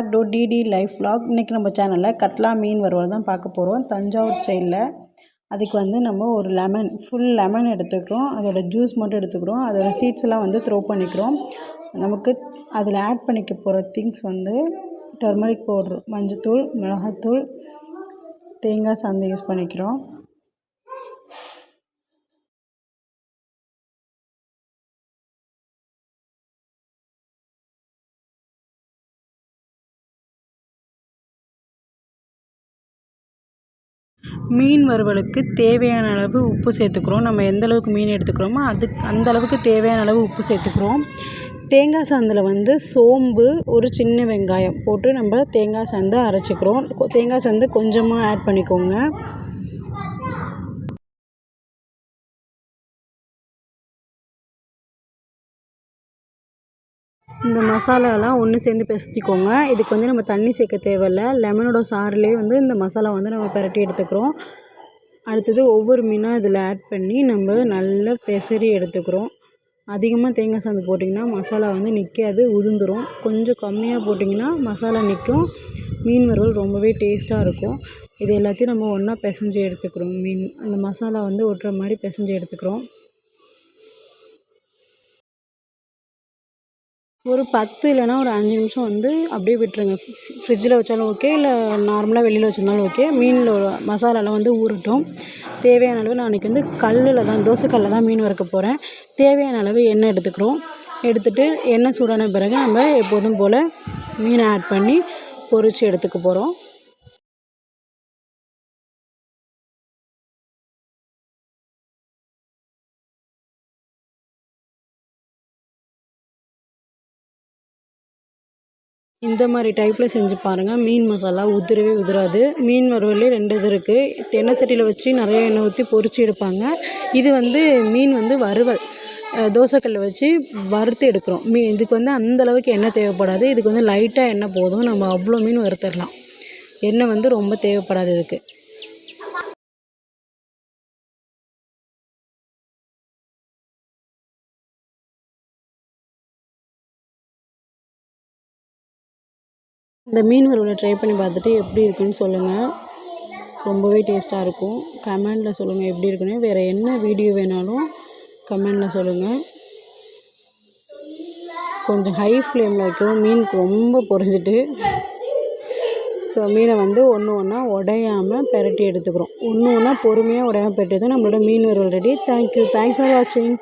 Back to TT life vlog. இன்றைக்கி நம்ம சேனலில் கட்லா மீன் வறுவல் தான் பார்க்க போகிறோம் தஞ்சாவூர் ஸ்டைலில் அதுக்கு வந்து நம்ம ஒரு லெமன் ஃபுல் லெமன் எடுத்துக்கிறோம். அதோடய ஜூஸ் மட்டும் எடுத்துக்கிறோம். அதோட சீட்ஸ் எல்லாம் வந்து த்ரோ பண்ணிக்கிறோம். நமக்கு அதில் ஆட் பண்ணிக்க போகிற திங்ஸ் வந்து டர்மரிக் பவுட்ரு மஞ்சத்தூள் மிளகாத்தூள் தேங்காய் சாந்து யூஸ் பண்ணிக்கிறோம். மீன் வறுவலுக்கு தேவையான அளவு உப்பு சேர்த்துக்கிறோம். நம்ம எந்த அளவுக்கு மீன் எடுத்துக்கிறோமோ அதுக்கு அந்த அளவுக்கு தேவையான அளவு உப்பு சேர்த்துக்கிறோம். தேங்காய் சாந்தில் வந்து சோம்பு ஒரு சின்ன வெங்காயம் போட்டு நம்ம தேங்காய் சாந்து அரைச்சிக்கிறோம். தேங்காய் சாந்து கொஞ்சமாக ஆட் பண்ணிக்கோங்க. இந்த மசாலாலாம் ஒன்று சேர்ந்து பிசைச்சிக்கோங்க இதுக்கு வந்து நம்ம தண்ணி சேர்க்க தேவையில்ல. லெமனோட சாறுலேயே வந்து இந்த மசாலா வந்து நம்ம பிரட்டி எடுத்துக்கிறோம். அடுத்தது ஒவ்வொரு மீனாக இதில் ஆட் பண்ணி நம்ம நல்லா பெசரி எடுத்துக்கிறோம். அதிகமாக தேங்காய் சாந்து போட்டிங்கன்னா மசாலா வந்து நிற்காது உதிர்ந்துடும் கொஞ்சம் கம்மியாக போட்டிங்கன்னா மசாலா நிற்கும் மீன் வறுவல் ரொம்பவே டேஸ்ட்டாக இருக்கும். இது எல்லாத்தையும் நம்ம ஒன்றா பிசைஞ்சு எடுத்துக்கிறோம். மீன் அந்த மசாலா வந்து ஒட்டுற மாதிரி பிசைஞ்சு எடுத்துக்கிறோம். ஒரு பத்து இல்லைனா ஒரு அஞ்சு நிமிஷம் வந்து அப்படியே விட்டுருங்க. ஃப்ரிட்ஜில் வச்சாலும் ஓகே இல்லை நார்மலாக வெளியில் வச்சுருந்தாலும் ஓகே மீனில் மசாலாலாம் வந்து ஊறட்டும். தேவையான அளவு நான் அன்றைக்கி வந்து கல்லில் தான் தோசைக்கல்லில் தான் மீன் வறுக்க போகிறேன் தேவையான அளவு எண்ணெய் எடுத்துக்கிறோம். எடுத்துகிட்டு எண்ணெய் சூடான பிறகு நம்ம எப்போதும் போல் மீனை ஆட் பண்ணி பொரித்து எடுத்துக்க போகிறோம் இந்த மாதிரி டைப்பில் செஞ்சு பாருங்கள் மீன் மசாலா உதிரவே உதிராது மீன் வறுவலே ரெண்டு இது இருக்குது எண்ணெய் சட்டியில் வச்சு நிறைய எண்ணெய் ஊற்றி பொறிச்சு எடுப்பாங்க. இது வந்து மீன் வந்து வறுவல். தோசைக்கல்ல வச்சு வறுத்து எடுக்கிறோம். மீ இதுக்கு வந்து அந்த அளவுக்கு எண்ணெய் தேவைப்படாது. இதுக்கு வந்து லைட்டாக எண்ணெய் போதும். நம்ம அவ்வளோ மீன் வறுத்துடலாம் எண்ணெய் வந்து ரொம்ப தேவைப்படாது இதுக்கு. இந்த மீன் வறுவலை ட்ரை பண்ணி பார்த்துட்டு எப்படி இருக்குன்னு சொல்லுங்கள் ரொம்பவே டேஸ்ட்டாக இருக்கும். கமெண்டில் சொல்லுங்கள் எப்படி இருக்குன்னு. வேறு என்ன வீடியோ வேணாலும் கமெண்டில் சொல்லுங்கள் கொஞ்சம் ஹை ஃப்ளேமில் வைக்கிறோம் மீனுக்கு ரொம்ப பொறிஞ்சிட்டு ஸோ மீனை வந்து ஒன்று ஒன்றா உடையாமல் பெரட்டி எடுத்துக்கிறோம். ஒன்று ஒன்றா பொறுமையாக உடையாமல் பெரட்டி தான் நம்மளோட மீன் வறுவல் ரெடி தேங்க்யூ தேங்க்ஸ் ஃபார் வாட்சிங்